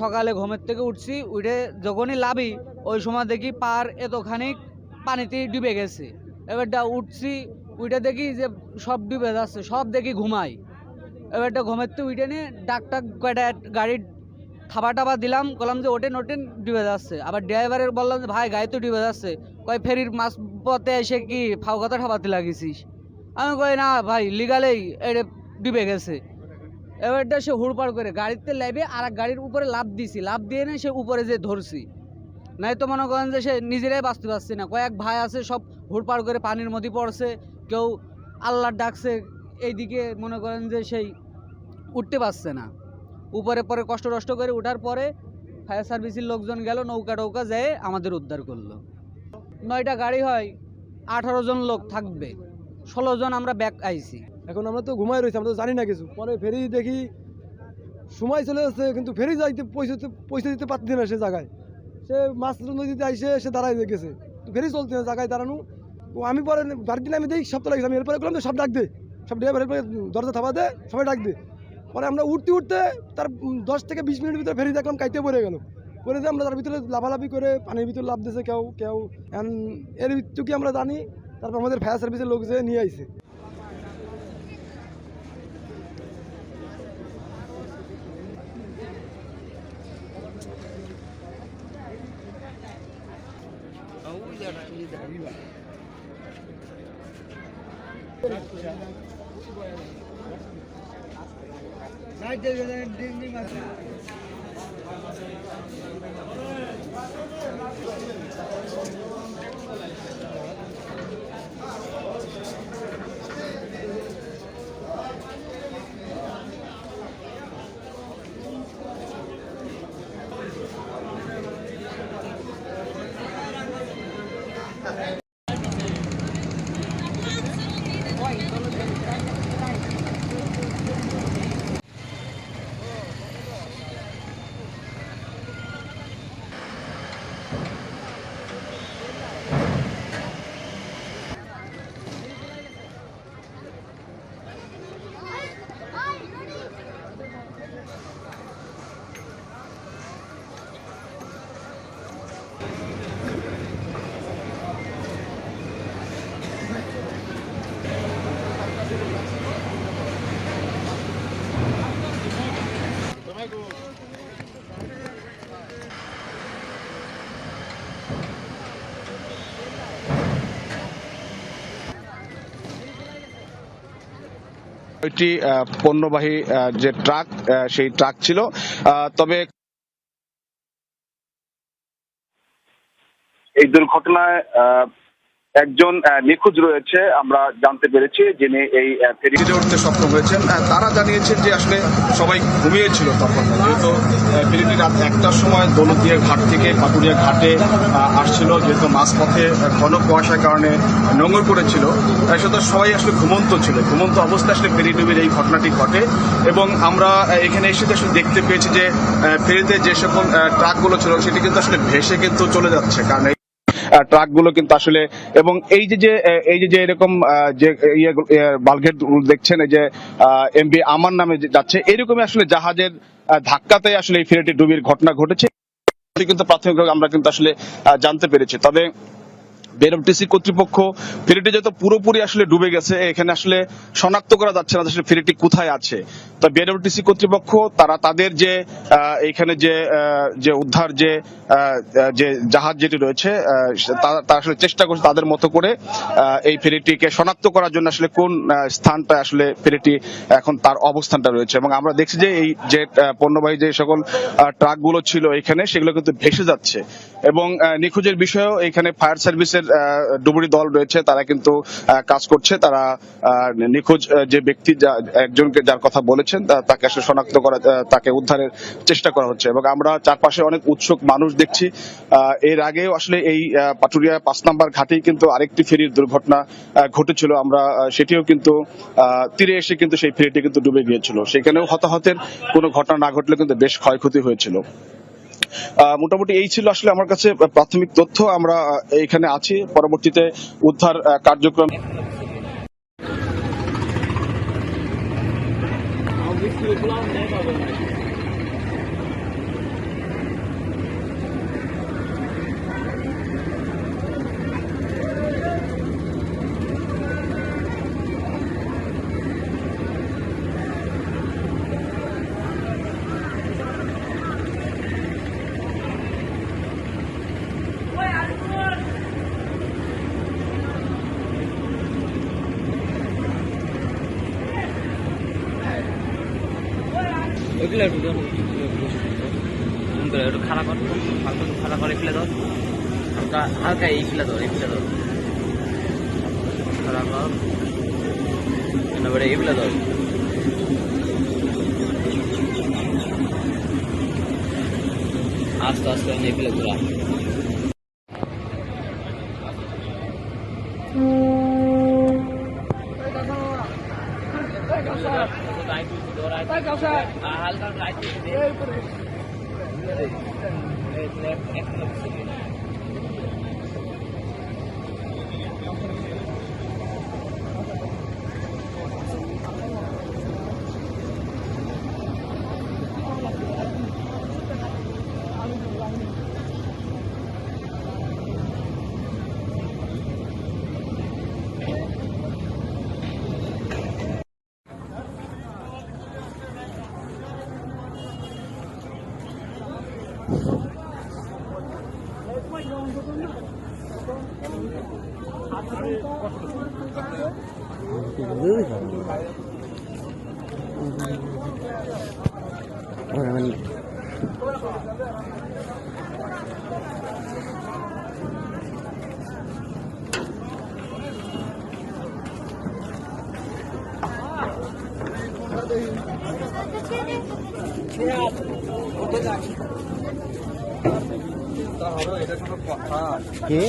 সকালে ঘুমের থেকে উঠছি, উঠে যখনই লাভি ওই সময় দেখি পার এতখানি পানিতে ডুবে গেছে। এবারটা উঠছি, উঠে দেখি যে সব ডুবে যাচ্ছে, সব দেখি ঘুমাই এবারটা ঘুমের থেকে উঠে নিয়ে ডাকটাক কয়টা গাড়ির থাবা টাবা দিলাম বললাম যে ওটেন ওটেন ডুবে যাচ্ছে। আবার ড্রাইভারের বললাম যে, ভাই, গাড়ি তো ডুবে যাচ্ছে। কয়, ফেরির মাছ পথে এসে কি ফাও কথা ঠাবাতে লাগিয়েছিস? আমি কই, না ভাই লিগালেই এটা ডুবে গেছে। এবারটা সে হুড়পাড় করে, গাড়িতে লেবে আর গাড়ির উপরে লাভ দিছি। লাভ দিয়ে না সে উপরে যে ধরছি। নাই তো মনে করেন যে সে নিজেরাই বাঁচতে পারছে না। কয়েক ভাই আছে, সব হুড়পাড় করে পানির মধ্যে পড়ছে। কেউ আল্লাহ ডাকছে, এইদিকে মনে করেন যে সেই উঠতে পারছে না। উপরে পরে কষ্ট টষ্ট করে উঠার পরে ফায়ার সার্ভিসের লোকজন গেল, নৌকা টৌকা যেয়ে আমাদের উদ্ধার করল। নয়টা গাড়ি হয়, আঠারো জন লোক থাকবে। ষোলো জন আমরা ব্যাক আইছি। এখন আমরা তো ঘুমাই রয়েছি, আমরা তো জানি না কিছু। পরে ফেরি দেখি, সময় চলে যাচ্ছে, কিন্তু ফেরি যাইতে পৌঁছতে পৌঁছে দিতে পারছি না সে জায়গায়। সে মাছ নদীতে আইসে, সে দাঁড়াই গেছে। ফেরি চলছে না, জায়গায় দাঁড়ানো। ও আমি পরে বাড়িতে আমি দেখি, সব তো লাগছে আমি এরপরে করলাম যে, সব ডাক দে। সব ড্রাইভার এরপরে দরজা থাবা দে, সবাই ডাক দে। পরে আমরা উঠতে উঠতে তার দশ থেকে বিশ মিনিটের ভিতরে ফেরি দেখলাম, কাইতে পড়ে গেল। পরে আমরা তার ভিতরে লাফালাফি করে পানির ভিতরে লাভ দিয়েছে, কেউ কেউ এর কি আমরা জানি? তারপর আমাদের ফায়ার সার্ভিসের লোক যে নিয়ে আইছে। আছে একটি পণ্যবাহী যে ট্রাক সেই ট্রাক ছিল তবে এই দুর্ঘটনায় একজন নিখোঁজ রয়েছে, আমরা জানতে পেরেছি যিনি এই ফেরিতে উঠতে সক্ষম হয়েছেন। তারা জানিয়েছেন যে আসলে সবাই ঘুমিয়েছিল তখন। যেহেতু ফেরিটি রাত একটার সময় দৌলতদিয়া ঘাট থেকে পাটুরিয়া ঘাটে আসছিল। যেহেতু মাঝপথে ঘন কুয়াশার কারণে নোংর করেছিল তাই সুতরাং সবাই আসলে ঘুমন্ত ছিল। ঘুমন্ত অবস্থায় আসলে ফেরি ডুবির এই ঘটনাটি ঘটে। এবং আমরা এখানে এসে আসলে দেখতে পেয়েছি যে ফেরিতে যে সকল ট্রাকগুলো ছিল, সেটি কিন্তু আসলে ভেসে কিন্তু চলে যাচ্ছে। কারণ ট্রাকগুলো কিন্তু আসলে, এবং এই যে যে এই যে যে এরকম যে ইয়ে বালঘেট দেখছেন, এই যে এমবি আমার নামে যাচ্ছে, এরকমই আসলে জাহাজের ধাক্কাতে আসলে এই ফেরিটি ডুবির ঘটনা ঘটেছে। কিন্তু প্রাথমিকভাবে আমরা কিন্তু আসলে জানতে পেরেছি। তবে বিআরটিসি কর্তৃপক্ষ, ফেরিটি যত পুরোপুরি আসলে ডুবে গেছে, এখানে আসলে শনাক্ত করা যাচ্ছে না আসলে ফেরিটি কোথায় আছে। তো বিআরটিসি কর্তৃপক্ষ, তারা তাদের যে এখানে যে যে উদ্ধার যে যে জাহাজ যেটি রয়েছে তারা আসলে চেষ্টা করছে তাদের মতো করে এই ফেরিটিকে শনাক্ত করার জন্য আসলে কোন স্থানটা আসলে ফেরিটি এখন তার অবস্থানটা রয়েছে। এবং আমরা দেখছি যে এই যে পণ্যবাহী যে সকল ট্রাকগুলো ছিল এখানে, সেগুলো কিন্তু ভেসে যাচ্ছে। এবং নিখোঁজের বিষয়েও এখানে ফায়ার সার্ভিসের ডুবুরি দল রয়েছে, তারা কিন্তু কাজ করছে। তারা নিখোঁজ যে ব্যক্তি একজনকে যার কথা বলেছেন তাকে আসলে শনাক্ত করা তাকে উদ্ধারের চেষ্টা করা হচ্ছে। এবং আমরা চারপাশে অনেক উৎসুক মানুষ দেখছি। এর আগেও আসলে এই পাটুরিয়া পাঁচ নাম্বার ঘাটেই কিন্তু আরেকটি ফেরির দুর্ঘটনা ঘটেছিল। আমরা সেটিও কিন্তু তীরে এসে কিন্তু সেই ফেরিটি কিন্তু ডুবে গিয়েছিল। সেখানেও হতাহতের কোনো ঘটনা না ঘটলে কিন্তু বেশ ক্ষয়ক্ষতি হয়েছিল। মোটামুটি এই ছিল আসলে আমার কাছে প্রাথমিক তথ্য। আমরা এখানে আছি। পরবর্তীতে উদ্ধার কার্যক্রম Thank একটু ধর। একটু খারাপ কর, হালকা একটু করে ফেলে ধর। হালকা হালকা এই ফেলে ধর, এই ফেলে ধর। ফেলে ধর। আস্তে আস্তে, এই ফেলে ধরা হালকা রাইট কে